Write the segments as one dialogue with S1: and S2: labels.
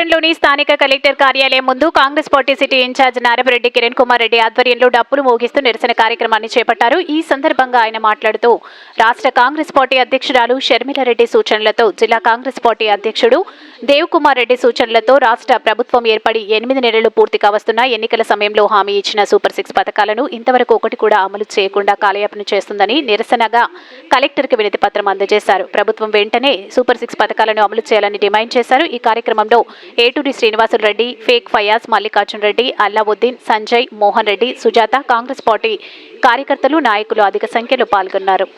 S1: నగరంలోని స్థానిక కలెక్టర్ కార్యాలయం ముందు Congress party city incharge Narapareddy Kiran Kumar Reddy ఆధ్వర్యంలో డప్పులు మోగిస్తూ నిరసన కార్యక్రమాన్ని చేపట్టారు. ఈ సందర్భంగా ఆయన మాట్లాడుతూ రాష్ట్ర కాంగ్రెస్ పార్టీ అధ్యక్షురాలు షర్మిలారెడ్డి సూచనలతో జిల్లా కాంగ్రెస్ పార్టీ అధ్యక్షుడు కుమార్ రెడ్డి సూచనలతో రాష్ట్ర ప్రభుత్వం ఏర్పడి ఎనిమిది నెలలు పూర్తి కావస్తున్న ఎన్నికల సమయంలో హామీ ఇచ్చిన సూపర్ సిక్స్ పథకాలను ఇంతవరకు ఒకటి కూడా అమలు చేయకుండా కాలయాపన చేస్తుందని నిరసనగా కలెక్టర్కి వినతి పత్రం అందజేశారు. ప్రభుత్వం వెంటనే సూపర్ సిక్స్ పథకాలను అమలు చేయాలని డిమాండ్ చేశారు. ఈ కార్యక్రమంలో ఏటూరి శ్రీనివాసులు రెడ్డి ఫేక్ ఫయాజ్ మల్లికార్జున్ రెడ్డి అల్లావుద్దీన్ సంజయ్ మోహన్ రెడ్డి సుజాత కాంగ్రెస్ పార్టీ కార్యకర్తలు నాయకులు అధిక సంఖ్యలో పాల్గొన్నారు.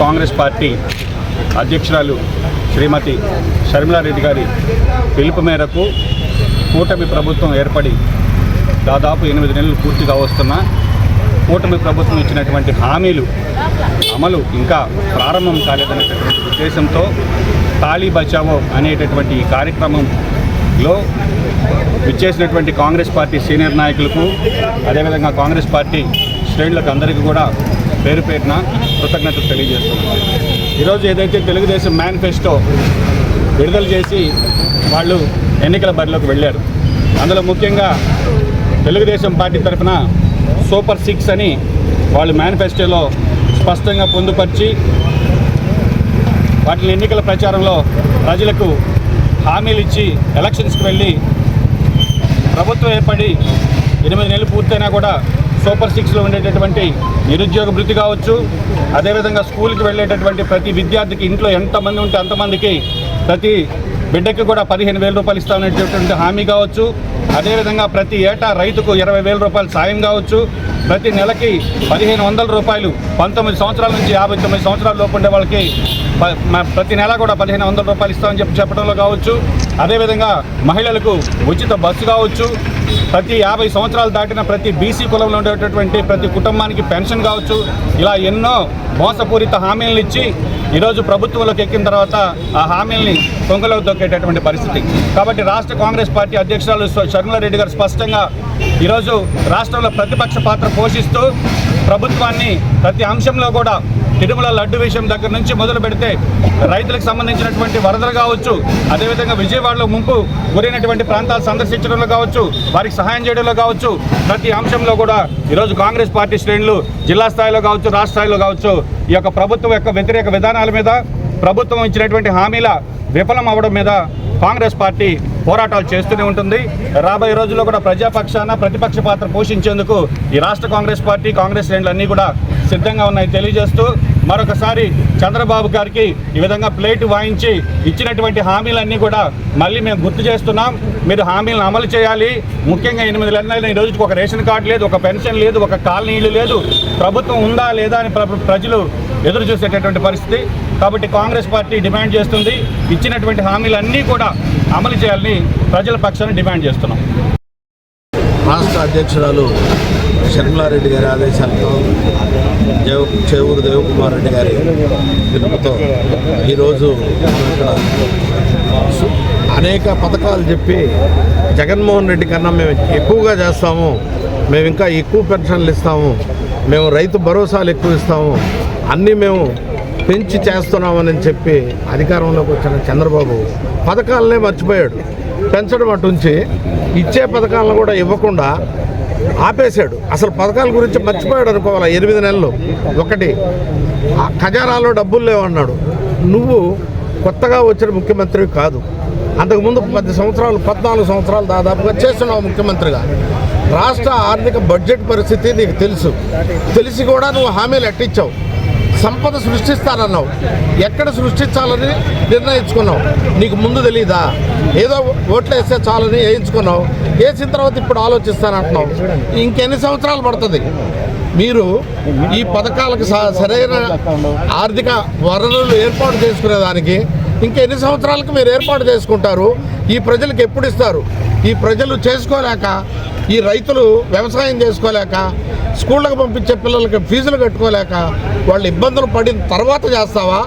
S2: కాంగ్రెస్ పార్టీ అధ్యక్షురాలు శ్రీమతి షర్మిలారెడ్డి గారి పిలుపు మేరకు కూటమి ప్రభుత్వం ఏర్పడి దాదాపు ఎనిమిది నెలలు పూర్తిగా వస్తున్న కూటమి ప్రభుత్వం ఇచ్చినటువంటి హామీలు అమలు ఇంకా ప్రారంభం కాలేదనేటటువంటి ఉద్దేశంతో తాళీ బచావో అనేటటువంటి ఈ కార్యక్రమంలో విచ్చేసినటువంటి కాంగ్రెస్ పార్టీ సీనియర్ నాయకులకు అదేవిధంగా కాంగ్రెస్ పార్టీ శ్రేణులకు అందరికీ కూడా పేరు పేరున కృతజ్ఞతలు తెలియజేస్తున్నాను. ఈరోజు ఏదైతే తెలుగుదేశం మేనిఫెస్టో విడుదల చేసి వాళ్ళు ఎన్నికల బరిలోకి వెళ్ళారు అందులో ముఖ్యంగా తెలుగుదేశం పార్టీ తరఫున సూపర్ సిక్స్ అని వాళ్ళు మేనిఫెస్టోలో స్పష్టంగా పొందుపరిచి వాటిని ఎన్నికల ప్రచారంలో ప్రజలకు హామీలు ఇచ్చి ఎలక్షన్స్కి వెళ్ళి ప్రభుత్వం ఏర్పడి ఎనిమిది నెలలు పూర్తయినా కూడా సూపర్ సిక్స్లో ఉండేటటువంటి నిరుద్యోగ వృత్తి కావచ్చు అదేవిధంగా స్కూల్కి వెళ్ళేటటువంటి ప్రతి విద్యార్థికి ఇంట్లో ఎంతమంది ఉంటే అంతమందికి ప్రతి బిడ్డకి కూడా పదిహేను వేల రూపాయలు ఇస్తామనేటటువంటి హామీ కావచ్చు. అదేవిధంగా ప్రతి ఏటా రైతుకు ఇరవై వేల రూపాయలు సాయం కావచ్చు. ప్రతి నెలకి పదిహేను వందల రూపాయలు పంతొమ్మిది సంవత్సరాల నుంచి యాభై తొమ్మిది సంవత్సరాల లోపు ఉండే వాళ్ళకి ప్రతి నెల కూడా పదిహేను వందల రూపాయలు ఇస్తామని చెప్పి చెప్పడంలో కావచ్చు. అదేవిధంగా మహిళలకు ఉచిత బస్సు కావచ్చు. ప్రతి యాభై సంవత్సరాలు దాటిన ప్రతి బీసీ కులంలో ఉండేటటువంటి ప్రతి కుటుంబానికి పెన్షన్ కావచ్చు ఇలా ఎన్నో మోసపూరిత హామీలను ఇచ్చి ఈరోజు ప్రభుత్వంలోకి ఎక్కిన తర్వాత ఆ హామీల్ని కొంగలోకి దొక్కేటటువంటి పరిస్థితి. కాబట్టి రాష్ట్ర కాంగ్రెస్ పార్టీ అధ్యక్షురాలు షర్మిలారెడ్డి గారు స్పష్టంగా ఈరోజు రాష్ట్రంలో ప్రతిపక్ష పాత్ర పోషిస్తూ ప్రభుత్వాన్ని ప్రతి అంశంలో కూడా తిరుమల లడ్డు విషయం దగ్గర నుంచి మొదలు పెడితే రైతులకు సంబంధించినటువంటి వరదలు కావచ్చు అదేవిధంగా విజయవాడలో ముంపు గురైనటువంటి ప్రాంతాలు సందర్శించడంలో కావచ్చు వారికి సహాయం చేయడంలో కావచ్చు ప్రతి అంశంలో కూడా ఈరోజు కాంగ్రెస్ పార్టీ శ్రేణులు జిల్లా స్థాయిలో కావచ్చు రాష్ట్ర స్థాయిలో కావచ్చు ఈ యొక్క ప్రభుత్వం యొక్క వ్యతిరేక విధానాల మీద ప్రభుత్వం ఇచ్చినటువంటి హామీల విఫలం అవ్వడం మీద కాంగ్రెస్ పార్టీ పోరాటాలు చేస్తూనే ఉంటుంది. రాబోయే రోజుల్లో కూడా ప్రజాపక్షాన ప్రతిపక్ష పాత్ర పోషించేందుకు ఈ రాష్ట్ర కాంగ్రెస్ పార్టీ కాంగ్రెస్ శ్రేణులు అన్నీ కూడా సిద్ధంగా ఉన్నాయి తెలియజేస్తూ మరొకసారి చంద్రబాబు గారికి ఈ విధంగా ప్లేట్ వాయించి ఇచ్చినటువంటి హామీలన్నీ కూడా మళ్ళీ మేము గుర్తు చేస్తున్నాం. మీరు హామీలను అమలు చేయాలి. ముఖ్యంగా ఎనిమిది నెలలైన ఈ రోజుకి ఒక రేషన్ కార్డు లేదు ఒక పెన్షన్ లేదు ఒక కాలనీలు లేదు. ప్రభుత్వం ఉందా లేదా అని ప్ర- ప్రజలు ఎదురు చూసేటటువంటి పరిస్థితి. కాబట్టి కాంగ్రెస్ పార్టీ డిమాండ్ చేస్తుంది. ఇచ్చినటువంటి హామీలన్నీ కూడా అమలు చేయాలని ప్రజల పక్షాన్ని డిమాండ్ చేస్తున్నాం.
S3: రాష్ట్ర అధ్యక్షురాలు షర్మిలారెడ్డి గారి ఆదేశాలతో దేవ చేవూరు దేవకుమార్ రెడ్డి గారి పిలుపుతో ఈరోజు ఇక్కడ అనేక పథకాలు చెప్పి జగన్మోహన్ రెడ్డి కన్నా మేము ఎక్కువగా చేస్తాము. మేము ఇంకా ఎక్కువ పెన్షన్లు ఇస్తాము. మేము రైతు భరోసాలు ఎక్కువ ఇస్తాము. అన్నీ మేము పెంచి చేస్తున్నామని చెప్పి అధికారంలోకి వచ్చిన చంద్రబాబు పథకాలనే మర్చిపోయాడు. పెంచడం అటుంచి ఇచ్చే పథకాలను కూడా ఇవ్వకుండా ఆపేశాడు. అసలు పథకాల గురించి మర్చిపోయాడు అనుకోవాలా? ఎనిమిది నెలలు. ఒకటి ఆ ఖజానాలో డబ్బులు లేవన్నాడు. నువ్వు కొత్తగా వచ్చిన ముఖ్యమంత్రి కాదు. అంతకుముందు పది సంవత్సరాలు పద్నాలుగు సంవత్సరాలు దాదాపుగా చేస్తున్నావు ముఖ్యమంత్రిగా. రాష్ట్ర ఆర్థిక బడ్జెట్ పరిస్థితి నీకు తెలుసు. తెలిసి కూడా నువ్వు హామీలు ఎట్టించావు సంపద సృష్టిస్తానన్నావు. ఎక్కడ సృష్టించాలని నిర్ణయించుకున్నావు. నీకు ముందు తెలీదా? ఏదో ఓట్లు వేస్తే చాలని వేయించుకున్నావు. వేసిన తర్వాత ఇప్పుడు ఆలోచిస్తానంటున్నావు. ఇంకెన్ని సంవత్సరాలు పడుతుంది? మీరు ఈ పథకాలకు స- సరైన ఆర్థిక వనరులు ఏర్పాటు చేసుకునేదానికి ఇంకెన్ని సంవత్సరాలకు మీరు ఏర్పాటు చేసుకుంటారు? ఈ ప్రజలకు ఎప్పుడు ఇస్తారు? ఈ ప్రజలు చేసుకోలేక ఈ రైతులు వ్యవసాయం చేసుకోలేక స్కూళ్ళకు పంపించే పిల్లలకి ఫీజులు కట్టుకోలేక వాళ్ళు ఇబ్బందులు పడిన తర్వాత చేస్తావా?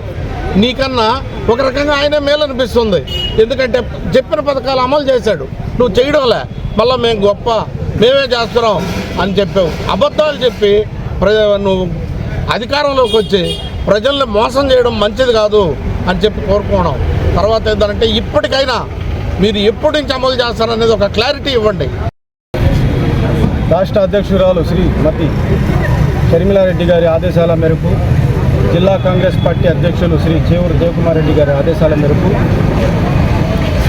S3: నీకన్నా ఒక రకంగా ఆయనే మేలు అనిపిస్తుంది ఎందుకంటే చెప్పిన పథకాలు అమలు చేశాడు. నువ్వు చేయడంలే. మళ్ళీ మేము గొప్ప మేమే చేస్తున్నాం అని చెప్పావు. అబద్ధాలు చెప్పి ప్రజ నువ్వు అధికారంలోకి వచ్చి ప్రజల్ని మోసం చేయడం మంచిది కాదు అని చెప్పి కోరుకోవడం. తర్వాత ఏంటంటే ఇప్పటికైనా మీరు ఎప్పటి నుంచి అమలు చేస్తారనేది ఒక క్లారిటీ ఇవ్వండి.
S4: రాష్ట్ర అధ్యక్షురాలు శ్రీ మతి షర్మిలారెడ్డి గారి ఆదేశాల మేరకు జిల్లా కాంగ్రెస్ పార్టీ అధ్యక్షులు శ్రీ చేవూరు జయకుమార్ రెడ్డి గారి ఆదేశాల మేరకు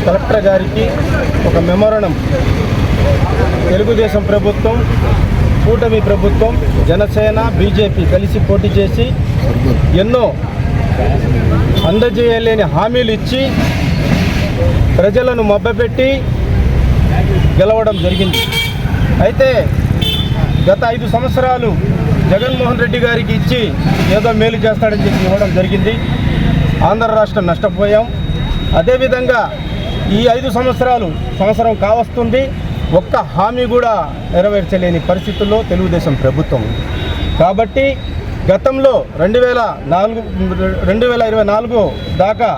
S4: కలెక్టర్ గారికి ఒక మెమోరణం. తెలుగుదేశం ప్రభుత్వం కూటమి ప్రభుత్వం జనసేన బీజేపీ కలిసి పోటీ చేసి ఎన్నో అందజేయలేని హామీలు ఇచ్చి ప్రజలను మబ్బపెట్టి గెలవడం జరిగింది. అయితే గత ఐదు సంవత్సరాలు జగన్మోహన్ రెడ్డి గారికి ఇచ్చి ఏదో మేలు చేస్తాడని చెప్పి ఇవ్వడం జరిగింది. ఆంధ్ర రాష్ట్రం నష్టపోయాం. అదేవిధంగా ఈ ఐదు సంవత్సరాలు సంవత్సరం కావస్తుంది. ఒక్క హామీ కూడా నెరవేర్చలేని పరిస్థితుల్లో తెలుగుదేశం ప్రభుత్వం కాబట్టి గతంలో రెండు వేల నాలుగు రెండు వేల ఇరవై నాలుగు దాకా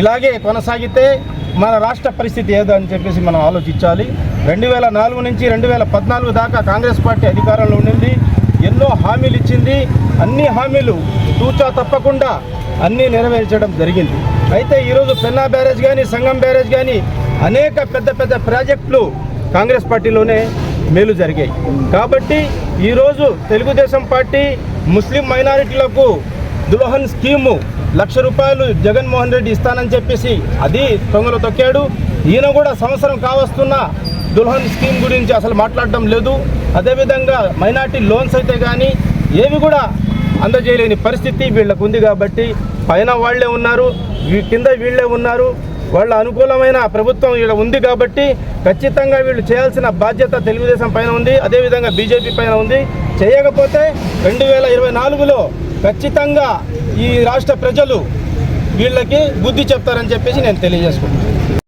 S4: ఇలాగే కొనసాగితే మన రాష్ట్ర పరిస్థితి ఏదో అని చెప్పేసి మనం ఆలోచించాలి. రెండు వేల నాలుగు నుంచి రెండు వేల పద్నాలుగు దాకా కాంగ్రెస్ పార్టీ అధికారంలో ఉండింది. ఎన్నో హామీలు ఇచ్చింది. అన్ని హామీలు తూచా తప్పకుండా అన్నీ నెరవేర్చడం జరిగింది. అయితే ఈరోజు పెన్నా బ్యారేజ్ కానీ సంగం బ్యారేజ్ కానీ అనేక పెద్ద పెద్ద ప్రాజెక్టులు కాంగ్రెస్ పార్టీలోనే మేలు జరిగాయి. కాబట్టి ఈరోజు తెలుగుదేశం పార్టీ ముస్లిం మైనారిటీలకు దుల్హన్ స్కీము లక్ష రూపాయలు జగన్మోహన్ రెడ్డి ఇస్తానని చెప్పేసి అది తొంగలు తొక్కాడు. ఈయన కూడా సంవత్సరం కావస్తున్న దుల్హన్ స్కీమ్ గురించి అసలు మాట్లాడడం లేదు. అదేవిధంగా మైనార్టీ లోన్స్ అయితే కానీ ఏవి కూడా అందజేయలేని పరిస్థితి వీళ్ళకు ఉంది కాబట్టి పైన వాళ్ళే ఉన్నారు వీ- కింద వీళ్ళే ఉన్నారు. వాళ్ళ అనుకూలమైన ప్రభుత్వం ఇక్కడ ఉంది కాబట్టి ఖచ్చితంగా వీళ్ళు చేయాల్సిన బాధ్యత తెలుగుదేశం పైన ఉంది. అదేవిధంగా బీజేపీ పైన ఉంది. చేయకపోతే రెండు వేల ఇరవై నాలుగులో ఖచ్చితంగా ఈ రాష్ట్ర ప్రజలు వీళ్ళకి బుద్ధి చెప్తారని చెప్పేసి నేను తెలియజేసుకుంటున్నాను.